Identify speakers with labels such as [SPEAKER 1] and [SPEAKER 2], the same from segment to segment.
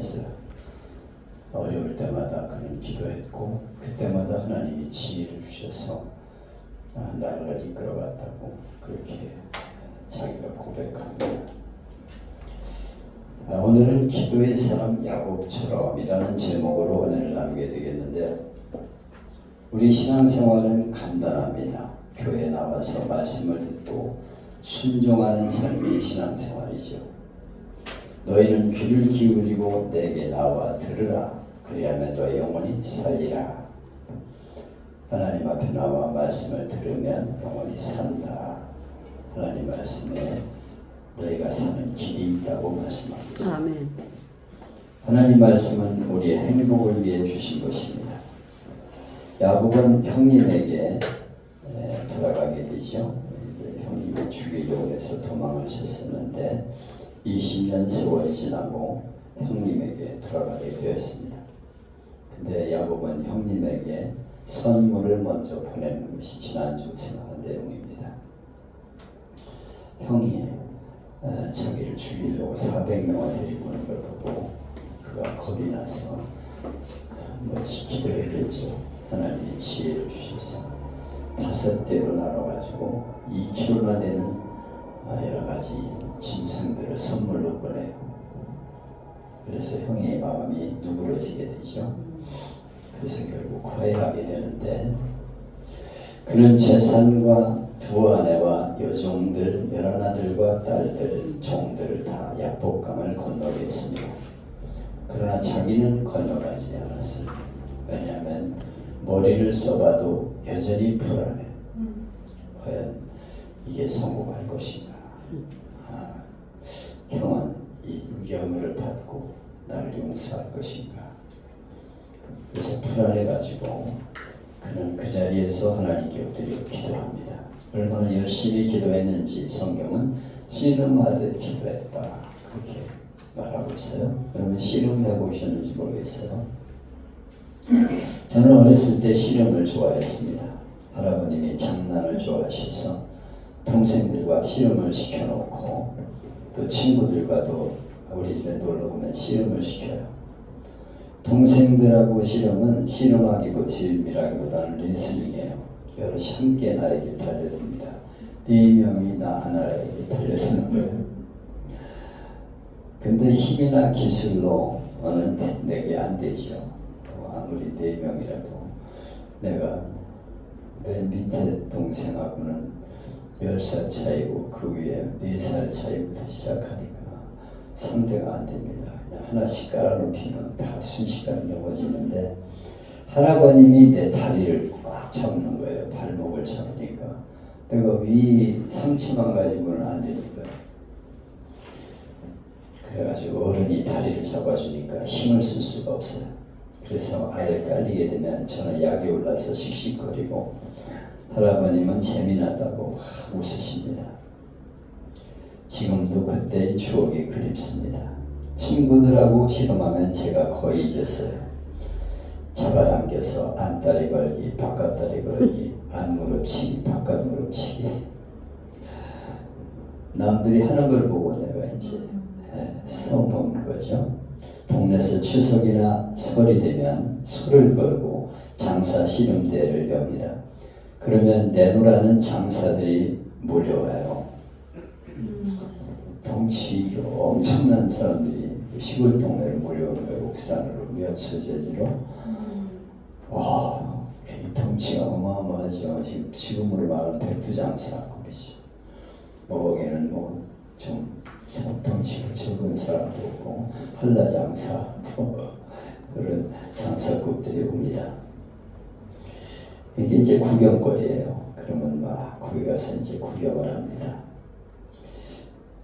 [SPEAKER 1] 했어요. 어려울 때마다 그는 기도했고 그때마다 하나님이 지혜를 주셔서 아, 나를 이끌어갔다고 그렇게 자기가 고백합니다. 아, 오늘은 기도의 사람 야곱처럼이라는 제목으로 은혜를 나누게 되겠는데 우리 신앙생활은 간단합니다. 교회 나와서 말씀을 듣고 순종하는 삶이 신앙생활이죠. 너희는 귀를 기울이고 내게 나와 들으라. 그리하면 너희 영혼이 살리라. 하나님 앞에 나와 말씀을 들으면 영혼이 산다. 하나님 말씀에 너희가 사는 길이 있다고 말씀하고 있습니다.
[SPEAKER 2] 아멘.
[SPEAKER 1] 하나님 말씀은 우리의 행복을 위해 주신 것입니다. 야곱은 형님에게 에, 돌아가게 되죠. 이제 형님이 죽이려고 해서 도망을 쳤었는데 20년 세월이 지나고 형님에게 돌아가게 되었습니다. 근데 야곱은 형님에게 선물을 먼저 보내는 것이 지난주 생각한 내용입니다. 형이 어, 자기를 죽이려고 400명을 데리고 오는 걸 보고 그가 겁이 나서 뭐 기도했겠죠. 하나님이 지혜를 주셔서 다섯 대로 나눠가지고 2kg나 되는 어, 여러 가지 짐승들을 선물로 보내요. 그래서 형의 마음이 누그러지게 되죠. 그래서 결국 화해하게 되는데 그는 재산과 두 아내와 여종들, 열한 아들과 딸들, 종들을 다 약복강을 건너게 했습니다. 그러나 자기는 건너가지 않았어요. 왜냐하면 머리를 써봐도 여전히 불안해. 과연 이게 성공할 것인가? 아, 형은 이 위험을 받고 나를 용서할 것인가? 그래서 불안해가지고 그는 그 자리에서 하나님께 엎드려 기도합니다. 얼마나 열심히 기도했는지 성경은 씨름하듯 기도했다. 그렇게 말하고 있어요. 여러분 씨름 해 보셨는지 모르겠어요. 저는 어렸을 때 씨름을 좋아했습니다. 할아버님이 장난을 좋아하셔서 동생들과 씨름을 시켜놓고 또 친구들과도 우리 집에 놀러 오면 씨름을 시켜요. 동생들하고 씨름은 씨름하기보다는 레슬링이에요. 여럿이 함께 나에게 달려듭니다. 네 명이 나 하나에게 달려드는 거예요. 근데 힘이나 기술로는 내게 안 되죠. 아무리 네 명이라도 내가 맨 밑에 동생하고는 10살 차이고 그 위에 4살 차이부터 시작하니까 상대가 안 됩니다. 그냥 하나씩 깔아놓히면 다 순식간에 넘어지는데 할아버님이 내 다리를 꽉 잡는 거예요. 발목을 잡으니까 내가 위 상체만 가지고는 안 거예요. 그래가지고 어른이 다리를 잡아주니까 힘을 쓸 수가 없어요. 그래서 아예 깔리게 되면 저는 약이 올라서 씩씩거리고 할아버님은 재미나다고 막 웃으십니다. 지금도 그때의 추억이 그립습니다. 친구들하고 씨름하면 제가 거의 이겼어요. 잡아당겨서 안다리 걸기, 바깥다리 걸기, 안무릎치기, 바깥무릎치기. 남들이 하는 걸 보고 내가 이제 써먹는 거죠. 동네에서 추석이나 설이 되면 소를 걸고 장사 씨름대를 엽니다. 그러면 내노라는 장사들이 몰려와요. 덩치 엄청난 사람들이 시골 동네를 몰려오는 거예요. 옥산으로 면서재지로. 와, 이 덩치가 어마어마하죠. 지금 지금으로 말하면 백두장사 꼴이죠. 뭐에는 뭐좀 덩치가 적은 사람도 있고 한라장사 뭐 그런 장사급들이 옵니다. 이게 이제 구경거리예요. 그러면 막 거기 가서 이제 구경을 합니다.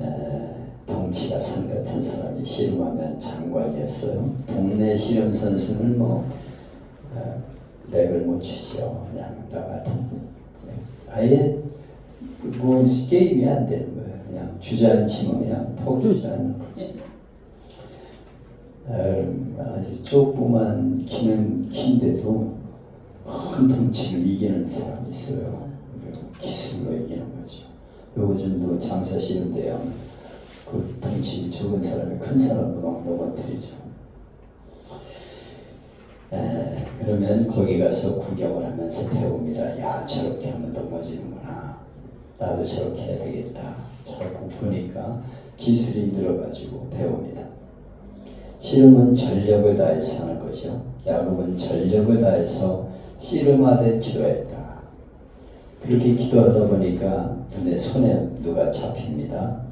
[SPEAKER 1] 에, 덩치가 산 같은 사람이 씨름하면 장관이었어요. 동네 씨름 선수는 뭐 어, 렉을 못 치죠. 그냥 나가도 아예 뭐 게임이 안 되는 거예요. 그냥 주저앉히면 그냥 퍽 주저앉는 거지. 음, 아주 조그만 키는 키인데도 큰 덩치를 이기는 사람이 있어요. 기술로 이기는 거죠. 요즘도 장사 대야 그 덩치 적은 사람이 큰 사람도 막 넘어뜨리죠. 그러면 거기 가서 구경을 하면서 배웁니다. 야 저렇게 하면 넘어지는구나. 나도 저렇게 해야 되겠다. 자꾸 보니까 기술이 늘어가지고 배웁니다. 씨름은 전력을 다해서 하는 거죠. 야곱은 전력을 다해서 씨름하듯 기도했다. 그렇게 기도하다 보니까 눈에 손에 누가 잡힙니다.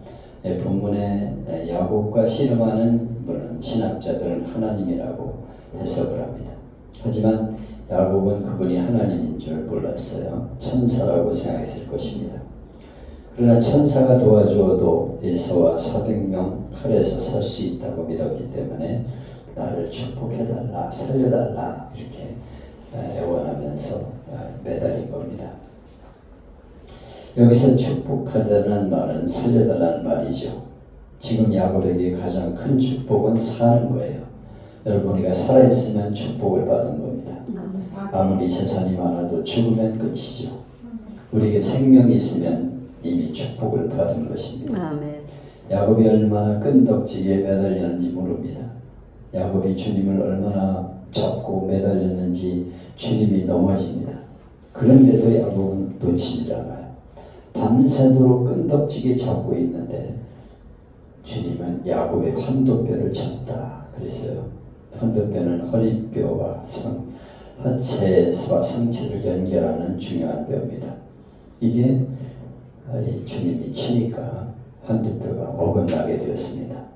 [SPEAKER 1] 예, 본문에 예, 야곱과 씨름하는 분은 신학자들은 하나님이라고 해석을 합니다. 하지만 야곱은 그분이 하나님인 줄 몰랐어요. 천사라고 생각했을 것입니다. 그러나 천사가 도와주어도 에서와 400명 칼에서 살 수 있다고 믿었기 때문에 나를 축복해달라, 살려달라 이렇게 에, 애원하면서 에, 매달린 겁니다. 여기서 축복하다는 말은 살려달라는 말이죠. 지금 야곱에게 가장 큰 축복은 사는 거예요. 여러분 우리가 살아있으면 축복을 받은 겁니다. 아무리 재산이 많아도 죽으면 끝이죠. 우리에게 생명이 있으면 이미 축복을 받은 것입니다. 야곱이 얼마나 끈덕지게 매달렸는지 모릅니다. 야곱이 주님을 얼마나 잡고 매달렸는지 주님이 넘어집니다. 그런데도 야곱은 놓치질 않아요. 밤새도록 끈덕지게 잡고 있는데 주님은 야곱의 환도뼈를 쳤다 그랬어요. 환도뼈는 허리뼈와 상, 하체와 상체를 연결하는 중요한 뼈입니다. 이게 아, 이 주님이 치니까 환도뼈가 어긋나게 되었습니다.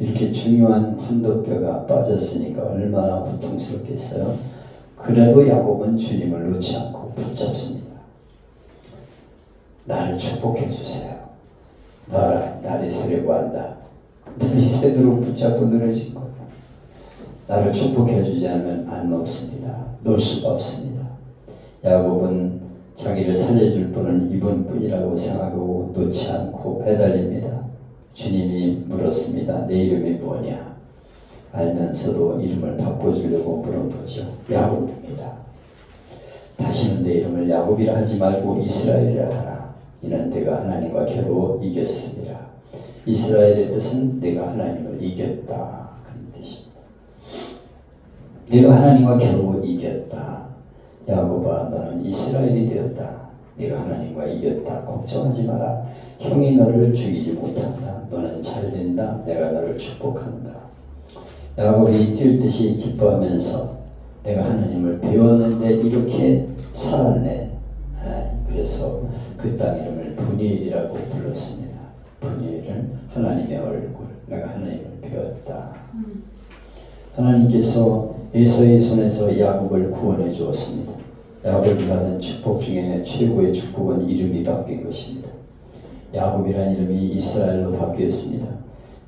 [SPEAKER 1] 이렇게 중요한 환도뼈가 빠졌으니까 얼마나 고통스럽겠어요. 그래도 야곱은 주님을 놓지 않고 붙잡습니다. 나를 축복해 주세요. 나, 날이 새려고 한다. 날이 새도록 붙잡고 늘어진 거예요. 나를 축복해 주지 않으면 안 놓습니다. 놓을 수가 없습니다. 야곱은 자기를 살려줄 분은 이분뿐이라고 생각하고 놓지 않고 배달립니다. 주님이 물었습니다. 내 이름이 뭐냐? 알면서도 이름을 바꿔주려고 물은 거죠. 야곱입니다. 다시는 내 이름을 야곱이라 하지 말고 이스라엘이라 하라. 이는 내가 하나님과 겨루 이겼습니다. 이스라엘의 뜻은 내가 하나님을 이겼다. 그런 뜻입니다. 내가 하나님과 겨루 이겼다. 야곱아 너는 이스라엘이 되었다. 네가 하나님과 이겼다. 걱정하지 마라. 형이 너를 죽이지 못한다. 너는 잘 된다. 내가 너를 축복한다. 야곱이 뛸 듯이 기뻐하면서 내가 하나님을 배웠는데 이렇게 살았네. 아, 그래서 그 땅 이름을 분이엘이라고 불렀습니다. 분이엘은 하나님의 얼굴. 내가 하나님을 배웠다. 하나님께서 에서의 손에서 야곱을 구원해 주었습니다. 야곱이 받은 축복 중에 최고의 축복은 이름이 바뀐 것입니다. 야곱이라는 이름이 이스라엘로 바뀌었습니다.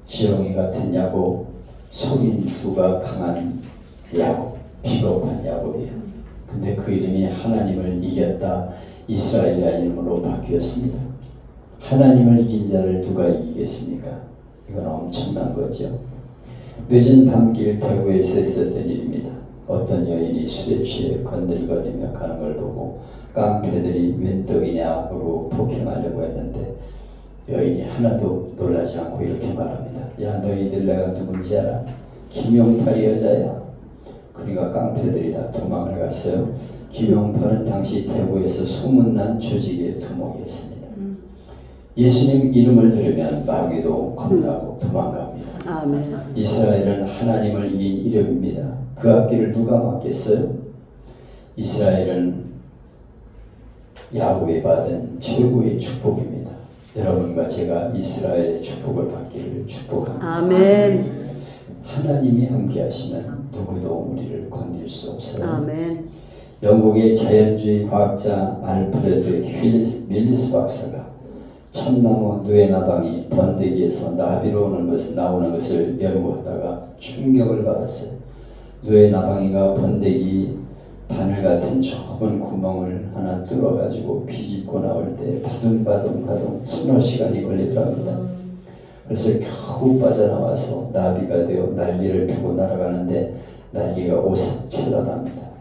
[SPEAKER 1] 지렁이 같은 야곱, 속임수가 강한 야곱, 비겁한 야곱이에요. 근데 그 이름이 하나님을 이겼다 이스라엘이라는 이름으로 바뀌었습니다. 하나님을 이긴 자를 누가 이기겠습니까? 이건 엄청난 거죠. 늦은 밤길 대구에서 있었던 일입니다. 어떤 여인이 취해 건들거리며 가는 걸 보고 깡패들이 웬 떡이냐고 폭행하려고 했는데 여인이 하나도 놀라지 않고 이렇게 말합니다. 야 너희들 내가 누군지 알아? 김용팔이 여자야. 그러니까 깡패들이 다 도망을 갔어요. 김용팔은 당시 대구에서 소문난 조직의 두목이었습니다. 예수님 이름을 들으면 마귀도 겁나고 도망갑니다.
[SPEAKER 2] 아멘.
[SPEAKER 1] 이스라엘은 하나님을 이긴 이름입니다. 그 앞길을 누가 막겠어요? 이스라엘은 야곱이 받은 최고의 축복입니다. 여러분과 제가 이스라엘의 축복을 받기를 축복합니다.
[SPEAKER 2] 아멘.
[SPEAKER 1] 하나님이 함께 하시면 누구도 우리를 건들 수 없어요.
[SPEAKER 2] 아멘.
[SPEAKER 1] 영국의 자연주의 과학자 알프레드 밀리스 박사가 참나무 누에나방이 번데기에서 나비로 오는 것을 나오는 것을 연구하다가 충격을 받았어요. 누에나방이가 번데기 바늘 같은 좁은 구멍을 하나 뚫어가지고 비집고 나올 때 바둥바둥바둥 서너 시간이 걸리더랍니다. 그래서 겨우 빠져나와서 나비가 되어 날개를 펴고 날아가는데 날개가 오싹칠러납니다.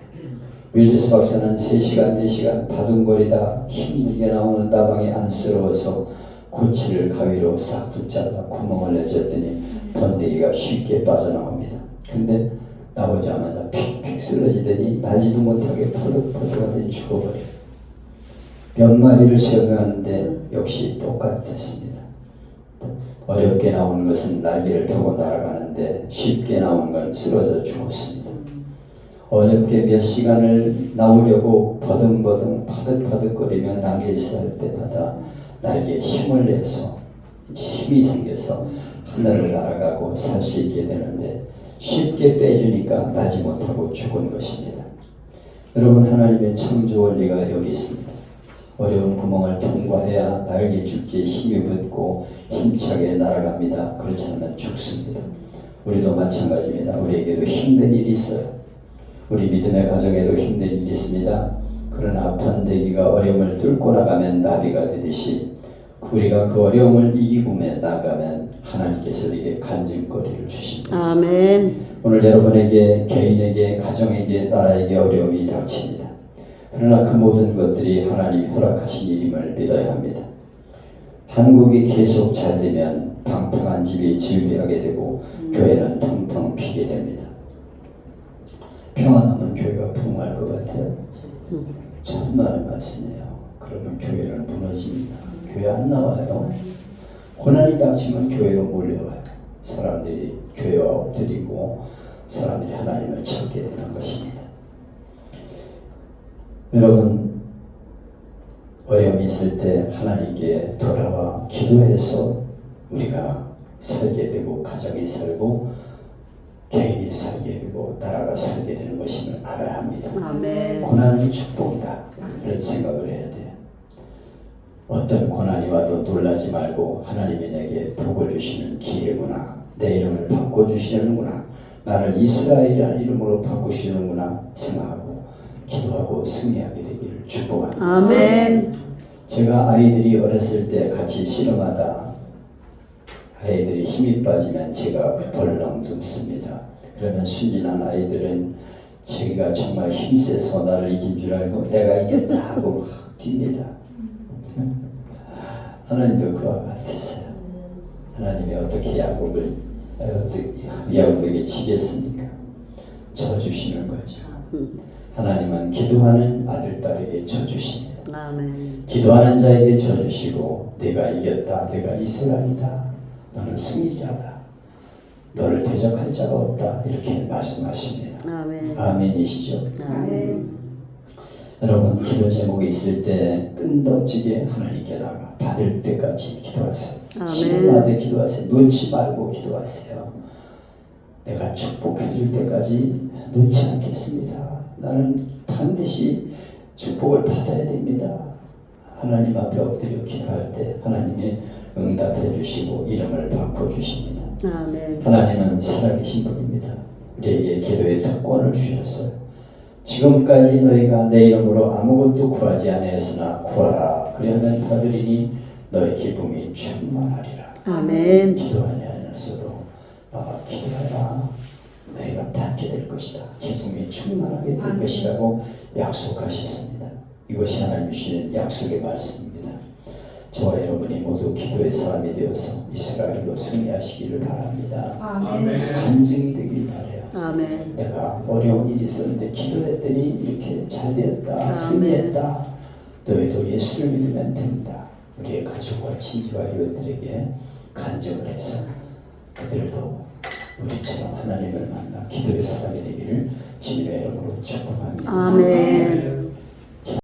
[SPEAKER 1] 윌리스 박사는 3시간, 4시간 바둥거리다 힘들게 나오는 나방이 안쓰러워서 고치를 가위로 싹둑 잘라 구멍을 내줬더니 번데기가 쉽게 빠져나옵니다. 근데 나오자마자 픽픽 쓰러지더니 날지도 못하게 퍼득퍼득하더니 죽어버려요. 몇 마리를 세어가는데 역시 똑같았습니다. 어렵게 나오는 것은 날개를 펴고 날아가는데 쉽게 나오는 건 쓰러져 죽었습니다. 어렵게 몇 시간을 나오려고 버둥버둥 파득파득거리며 할 때마다 날개에 힘을 내서 힘이 생겨서 하늘을 날아가고 살 수 있게 되는데 쉽게 빼주니까 나지 못하고 죽은 것입니다. 여러분 하나님의 창조 원리가 여기 있습니다. 어려운 구멍을 통과해야 날개 줄지에 힘이 붙고 힘차게 날아갑니다. 그렇지 않으면 죽습니다. 우리도 마찬가지입니다. 우리에게도 힘든 일이 있어요. 우리 믿음의 가정에도 힘든 일이 있습니다. 그러나 번데기가 어려움을 뚫고 나가면 나비가 되듯이 우리가 그 어려움을 이기고 나가면 하나님께서 우리에게 간증거리를 주십니다.
[SPEAKER 2] 아멘.
[SPEAKER 1] 오늘 여러분에게 개인에게 가정에게 나라에게 어려움이 닥칩니다. 그러나 그 모든 것들이 하나님이 허락하신 일임을 믿어야 합니다. 한국이 계속 잘 되면 방탕한 집이 즐비하게 되고 교회는 텅텅 비게 됩니다. 평안하면 교회가 부흥할 것 같아요. 참나의 말씀이에요. 그러면 교회는 무너집니다. 교회 안 나와요. 고난이 닥치면 교회로 몰려와요. 사람들이 교회와 엎드리고 사람들이 하나님을 찾게 되는 것입니다. 여러분 어려움이 있을 때 하나님께 돌아와 기도해서 우리가 살게 되고 가정이 살고 개인이 살게 되고 나라가 살게 되는 것임을 알아야 합니다.
[SPEAKER 2] 아멘.
[SPEAKER 1] 고난이 축복이다. 이런 생각을 해야 돼요. 어떤 고난이 와도 놀라지 말고 하나님이 내게 복을 주시는 기회구나. 내 이름을 바꿔주시려는구나. 나를 이스라엘이라는 이름으로 바꾸시는구나 생각하고 기도하고 승리하게 되기를 축복합니다.
[SPEAKER 2] 아멘.
[SPEAKER 1] 제가 아이들이 어렸을 때 같이 씨름하다 아이들이 힘이 빠지면 제가 벌렁 눕습니다. 그러면 순진한 아이들은 제가 정말 힘세서 나를 이긴 줄 알고 내가 이겼다 하고 막 뜁니다. 하나님도 그와 같으세요. 하나님이 어떻게 야곱을 어떻게 야곱에게 지겠습니까? 져 주시는 거죠. 하나님은 기도하는 아들 딸에게 져 주십니다.
[SPEAKER 2] 아멘.
[SPEAKER 1] 기도하는 자에게 져 주시고 내가 이겼다 내가 이스라엘이다 너는 승리자다. 너를 대적할 자가 없다. 이렇게 말씀하십니다.
[SPEAKER 2] 아멘.
[SPEAKER 1] 아멘이시죠?
[SPEAKER 2] 아멘.
[SPEAKER 1] 여러분 기도 제목이 있을 때 끈덕지게 하나님께 나가 받을 때까지 기도하세요. 시름하되 기도하세요. 놓지 말고 기도하세요. 내가 축복해 줄 때까지 놓지 않겠습니다. 나는 반드시 축복을 받아야 됩니다. 하나님 앞에 엎드려 기도할 때 하나님이 응답해 주시고 이름을 바꿔 주십니다.
[SPEAKER 2] 아멘.
[SPEAKER 1] 하나님은 살아계신 분입니다. 우리에게 기도의 특권을 주셨어요. 지금까지 너희가 내 이름으로 아무것도 구하지 아니하였으나 구하라. 그러면 받으리니 너의 기쁨이 충만하리라.
[SPEAKER 2] 아멘.
[SPEAKER 1] 기도하지 않았어도 아, 기도해라. 너희가 받게 될 것이다. 기쁨이 충만하게 될 것이라고 약속하셨습니다. 이것이 하나님 주시는 약속의 말씀입니다. 저와 여러분이 모두 기도의 사람이 되어서 이스라엘로 승리하시기를 바랍니다.
[SPEAKER 3] 아멘.
[SPEAKER 1] 간증이 되길 바래요.
[SPEAKER 2] 아멘.
[SPEAKER 1] 내가 어려운 일이 있었는데 기도했더니 이렇게 잘 되었다.
[SPEAKER 2] 아멘.
[SPEAKER 1] 승리했다. 너희도 예수를 믿으면 된다. 우리의 가족과 친지와 이웃들에게 간증을 해서 그들도 우리처럼 하나님을 만나 기도의 사람이 되기를 주님의 이름으로 축복합니다.
[SPEAKER 2] 아멘.